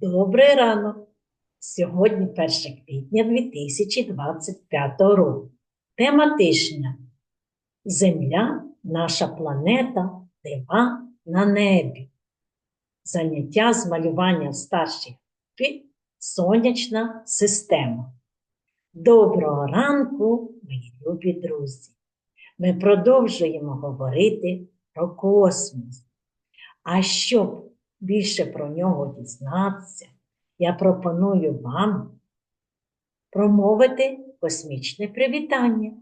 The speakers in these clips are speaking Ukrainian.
Добрий ранок! Сьогодні 1 квітня 2025 року. Тема тижня Земля, наша планета, дива на небі. Заняття з малювання в старшій Сонячна система. Доброго ранку, мої любі друзі! Ми продовжуємо говорити про космос. А щоб більше про нього дізнатися, я пропоную вам промовити космічне привітання.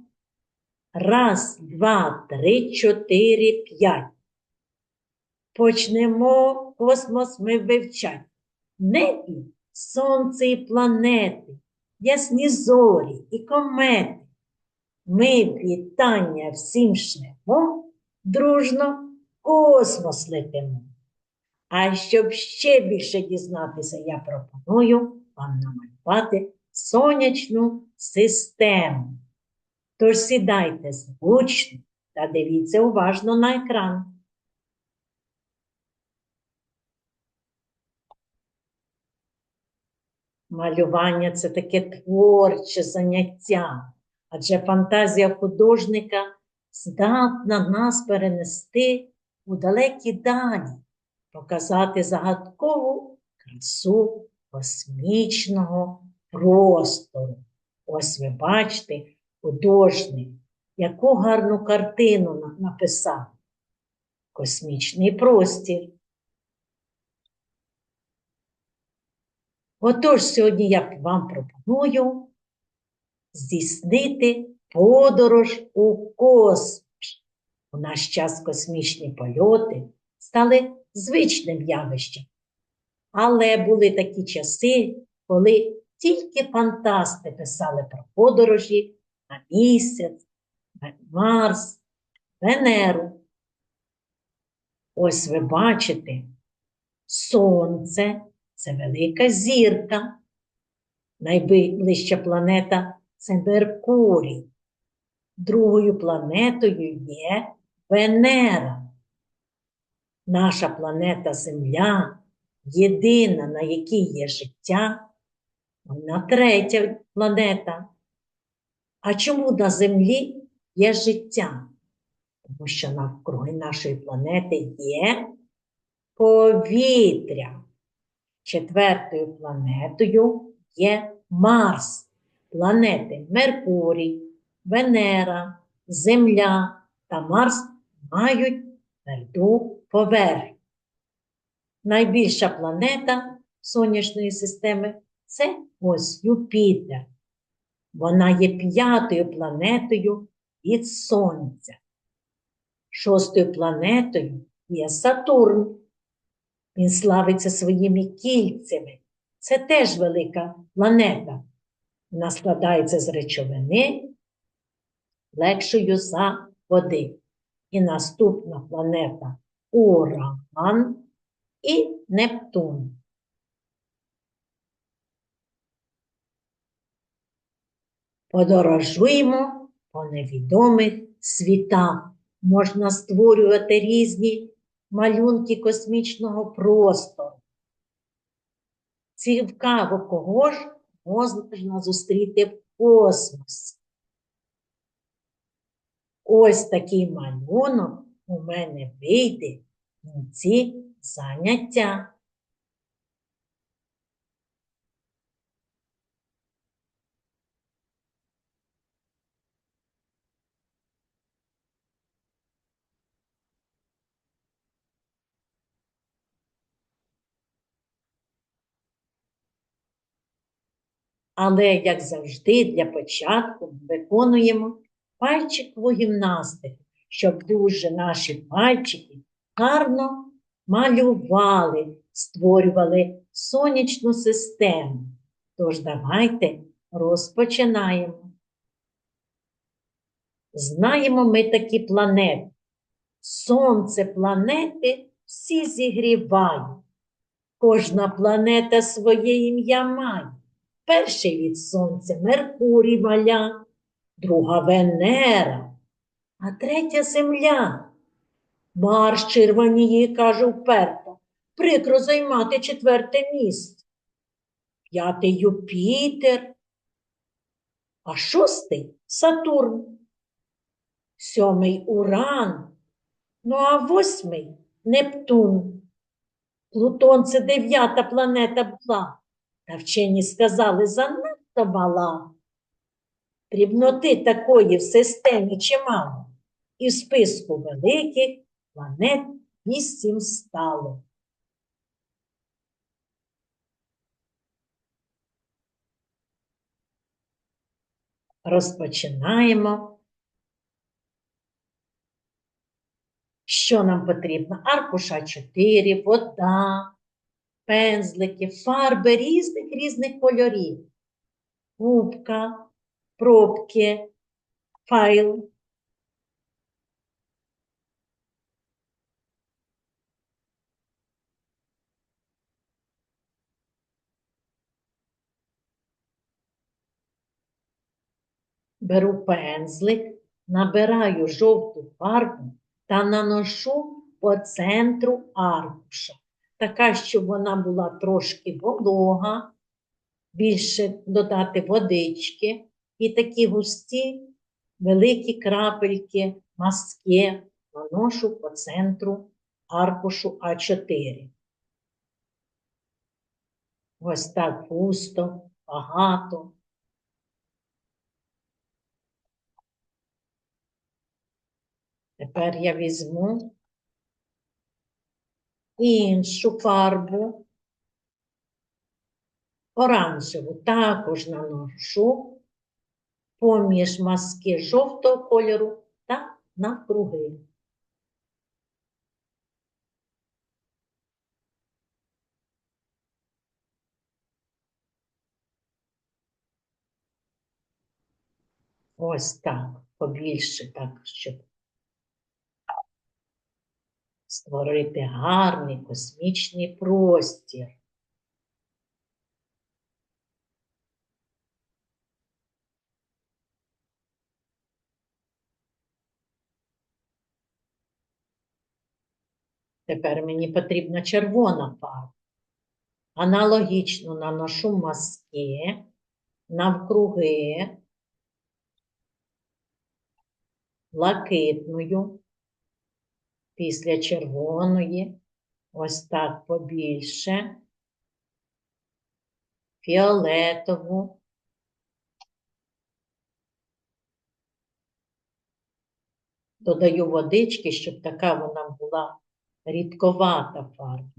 Раз, два, три, чотири, п'ять. Почнемо космос ми вивчати. Небі сонце і планети, ясні зорі і комети. Ми вітання всім шлемо, дружно космос летимо. А щоб ще більше дізнатися, я пропоную вам намалювати сонячну систему. Тож сідайте зручно та дивіться уважно на екран. Малювання це таке творче заняття, адже фантазія художника здатна нас перенести у далекі далі показати загадкову красу космічного простору. Ось ви бачите, художник, яку гарну картину написав. Космічний простір. Отож, сьогодні я вам пропоную здійснити подорож у космос. У наш час космічні польоти стали звичним явищем. Але були такі часи, коли тільки фантасти писали про подорожі на місяць, на Марс, Венеру. Ось ви бачите, Сонце це велика зірка. Найближча планета це Меркурій. Другою планетою є Венера. Наша планета Земля, єдина, на якій є життя, вона третя планета. А чому на Землі є життя? Тому що навкруги нашої планети є повітря. Четвертою планетою є Марс, планети Меркурій, Венера, Земля та Марс мають тверду поверхню. Найбільша планета сонячної системи це ось Юпітер. Вона є п'ятою планетою від Сонця. Шостою планетою є Сатурн. Він славиться своїми кільцями. Це теж велика планета. Вона складається з речовини, легшою за води. І наступна планета Уран і Нептун. Подорожуємо по невідомих світах. Можна створювати різні малюнки космічного простору. Цікаво, кого ж можна зустріти в космосі. Ось такий малюнок у мене вийде кінці заняття. Але, як завжди, для початку виконуємо пальчикову гімнастику, щоб дуже наші пальчики гарно малювали, створювали сонячну систему. Тож давайте розпочинаємо. Знаємо ми такі планети. Сонце планети всі зігрівають. Кожна планета своє ім'я має. Перший від сонця Меркурій маля, друга Венера, а третя земля. Марс червоніє, каже вперто. Прикро займати четверте місце. п'ятий Юпітер, а шостий Сатурн, сьомий Уран, ну а восьмий Нептун. Плутон це дев'ята планета була, та вчені сказали занадто мала. Дрібноти такої в системі чимало, і в списку великих планет вісім стало. Розпочинаємо. Що нам потрібно? Аркуш А4, вода, пензлики, фарби різних різних кольорів, губка, пробки, файл. Беру пензлик, набираю жовту фарбу та наношу по центру аркуша. Така, щоб вона була трошки волога, більше додати водички і такі густі великі крапельки маски наношу по центру аркушу А4. Ось так густо, багато. Тепер я візьму іншу фарбу, оранжеву, також наношу поміж маски жовтого кольору та навкруги. Ось так, побільше, так, щоб створити гарний космічний простір. Тепер мені потрібна червона фарба. Аналогічно наношу маски навкруги блакитною, після червоної, ось так побільше, фіолетову, додаю водички, щоб така вона була рідковата фарба.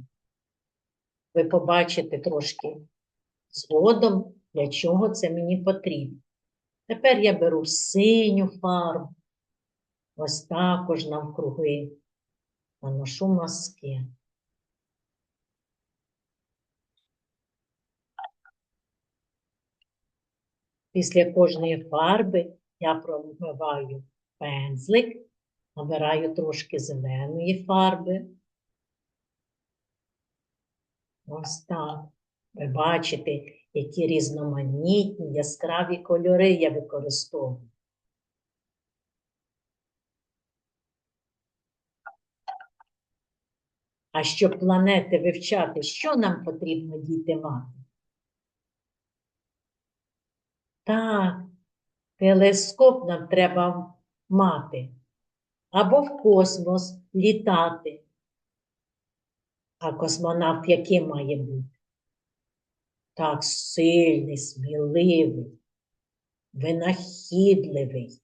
Ви побачите трошки згодом, для чого це мені потрібно. Тепер я беру синю фарбу, ось також навкруги наношу маски. Після кожної фарби я промиваю пензлик, набираю трошки зеленої фарби. Ось так. Ви бачите, які різноманітні яскраві кольори я використовую. А щоб планети вивчати, що нам потрібно діти мати? Так, телескоп нам треба мати. Або в космос літати. А космонавт який має бути? Так, сильний, сміливий, винахідливий.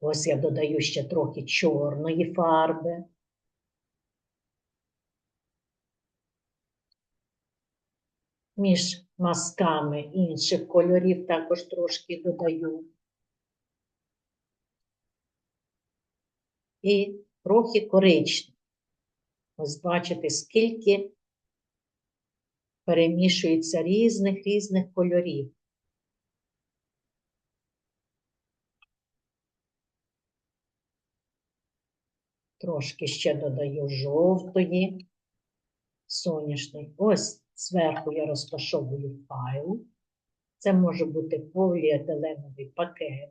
Ось я додаю ще трохи чорної фарби. Між мазками інших кольорів також трошки додаю. І трохи коричневий. Ось бачите, скільки перемішується різних різних кольорів. Трошки ще додаю жовтої, соняшний. Ось зверху я розташовую файл. Це може бути поліетиленовий пакет.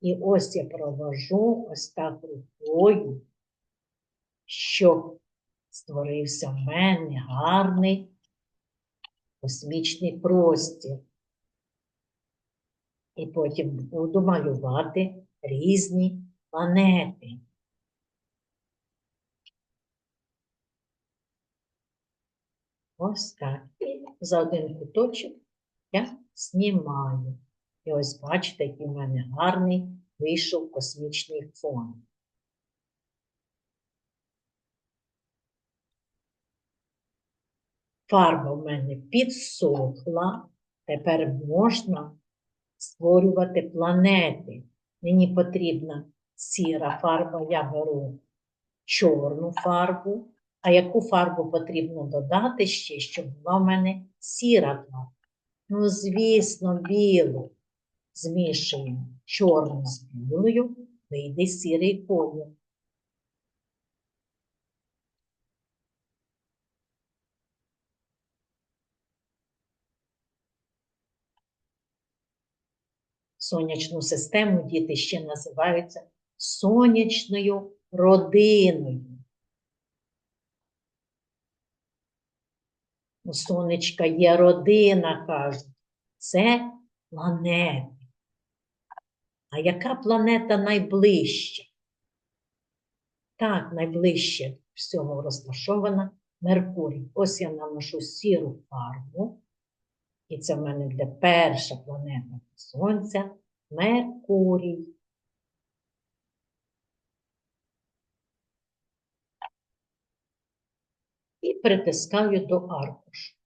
І ось я провожу ось так рукою, щоб створився в мене гарний космічний простір. І потім буду малювати різні планети. Ось так. І за один куточок я знімаю. І ось бачите, який в мене гарний вийшов космічний фон. Фарба в мене підсохла. Тепер можна створювати планети. Мені потрібна сіра фарба, я беру чорну фарбу. А яку фарбу потрібно додати ще, щоб була в мене сіра? Ну, звісно, білу. Змішуємо чорну з білою, вийде сірий колір. Сонячну систему діти ще називаються сонячною родиною. Сонечка є родина, кажуть. Це планети. А яка планета найближча? Так, найближче всього розташована Меркурій. Ось я наношу сіру фарбу. І це в мене для перша планета Сонця Меркурій. І притискаю до аркушу.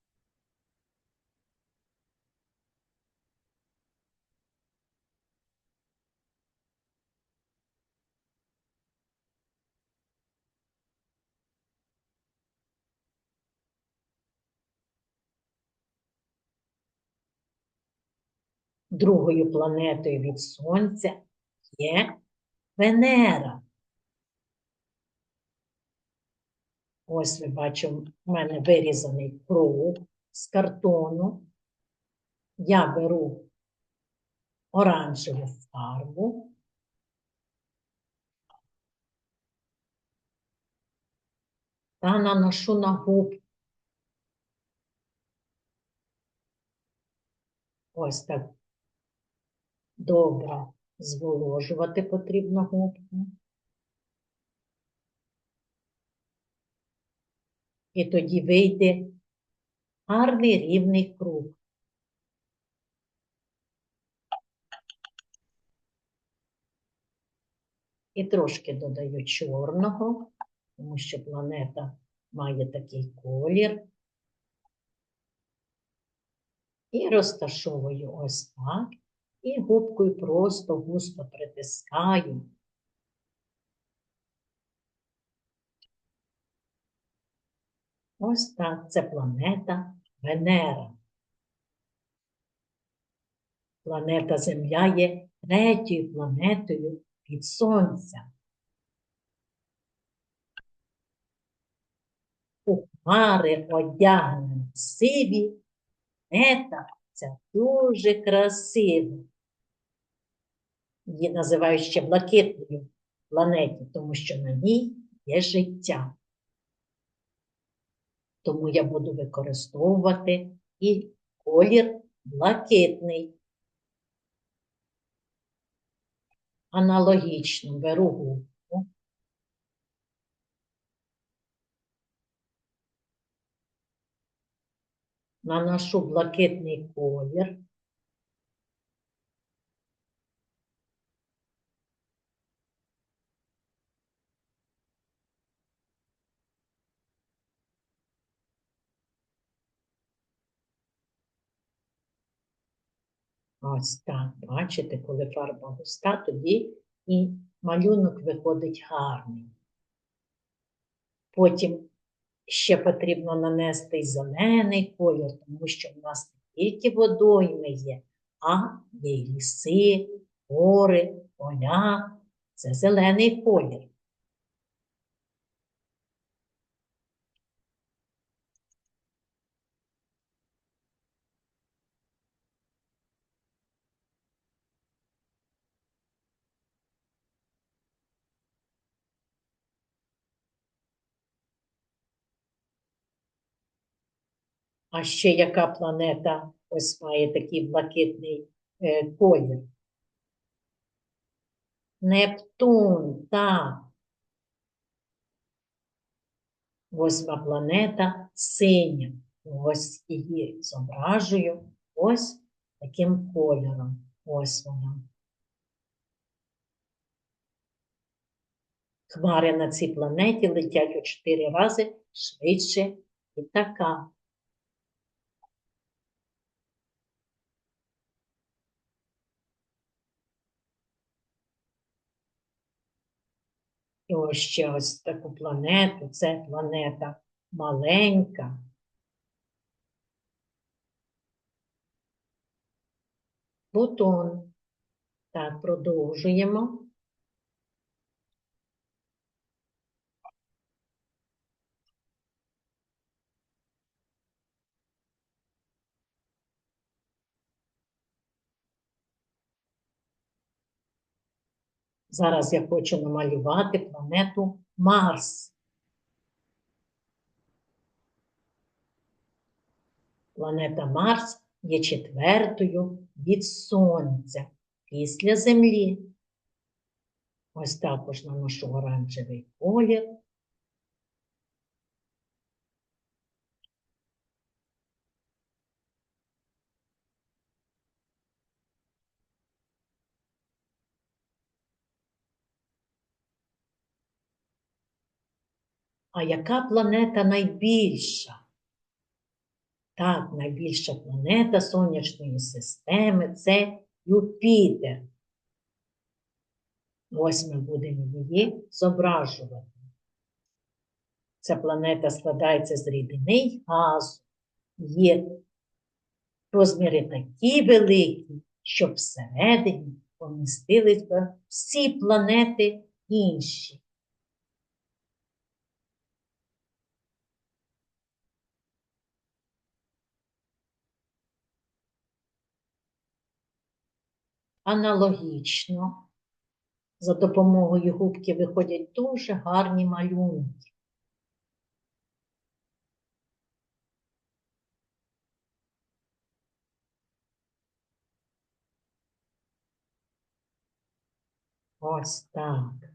Другою планетою від Сонця є Венера. Ось ви бачимо, в мене вирізаний круг з картону. Я беру оранжеву фарбу. Та наношу на губки. Ось так добре зволожувати потрібно губки. І тоді вийде гарний рівний круг. І трошки додаю чорного, тому що планета має такий колір. І розташовую ось так. І губкою просто густо притискаю. Ось так, це планета Венера. Планета Земля є третьою планетою від Сонця. У хмари одягнені сиві, планета ця дуже красива. Її називають ще блакитною планеті, тому що на ній є життя. Тому я буду використовувати і колір блакитний. Аналогічно беру губку. Наношу блакитний колір. Ось так, бачите, коли фарба густа, тоді і малюнок виходить гарний. Потім ще потрібно нанести зелений колір, тому що в нас не тільки водойми є, а є ліси, гори, поля. Це зелений колір. А ще яка планета ось має такий блакитний е, колір? Нептун, так. Восьма планета синя. Ось її зображую ось таким кольором. Ось вона. Хмари на цій планеті летять у чотири рази швидше літака. І ось ще ось таку планету. Це планета маленька. Бутон. Так, продовжуємо. Зараз я хочу намалювати планету Марс. Планета Марс є четвертою від Сонця після Землі. Ось також наношу оранжевий колір. А яка планета найбільша? Так, найбільша планета сонячної системи це Юпітер. Ось ми будемо її зображувати. Ця планета складається з рідини й газу. Є розміри такі великі, щоб всередині помістились би всі планети інші. Аналогічно, за допомогою губки виходять дуже гарні малюнки. Ось так.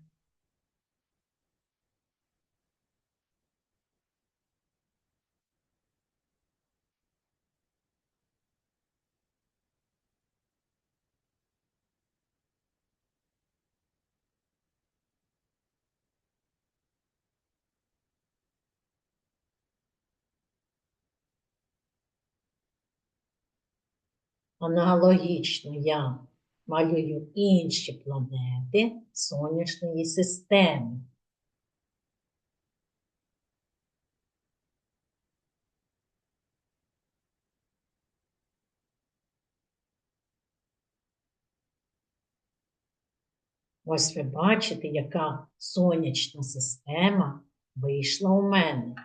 Аналогічно я малюю інші планети сонячної системи. Ось ви бачите, яка сонячна система вийшла у мене.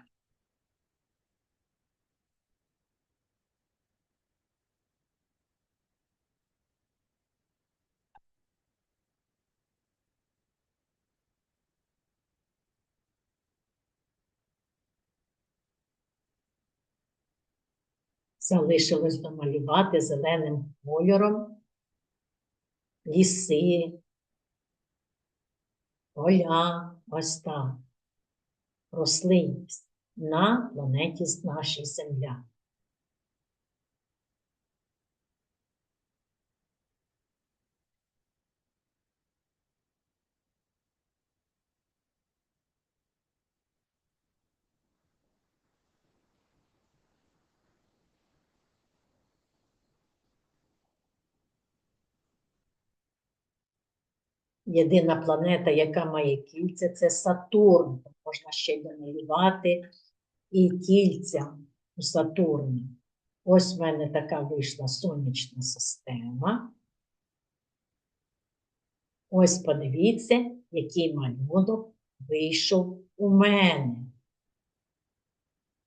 Залишилось домалювати зеленим кольором ліси, поля, ось. Рослинність на планеті нашій Земля. Єдина планета, яка має кільця, це Сатурн. Можна ще й домалювати і кільця у Сатурні. Ось в мене така вийшла сонячна система. Ось подивіться, який малюнок вийшов у мене.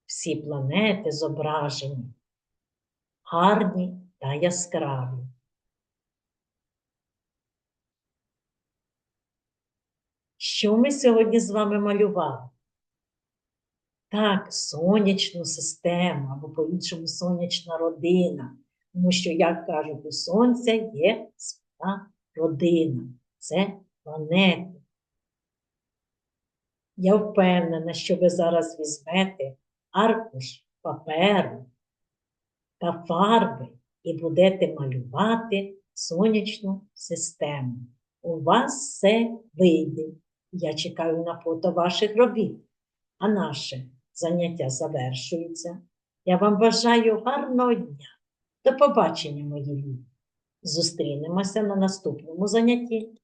Всі планети зображені, гарні та яскраві. Що ми сьогодні з вами малювали? Так, сонячну систему, або по-іншому сонячна родина. Тому що, як кажуть, у Сонця є своя родина. Це планети. Я впевнена, що ви зараз візьмете аркуш паперу та фарби і будете малювати сонячну систему. У вас все вийде. Я чекаю на фото ваших робіт, а наше заняття завершується. Я вам бажаю гарного дня. До побачення, мої любі. Зустрінемося на наступному занятті.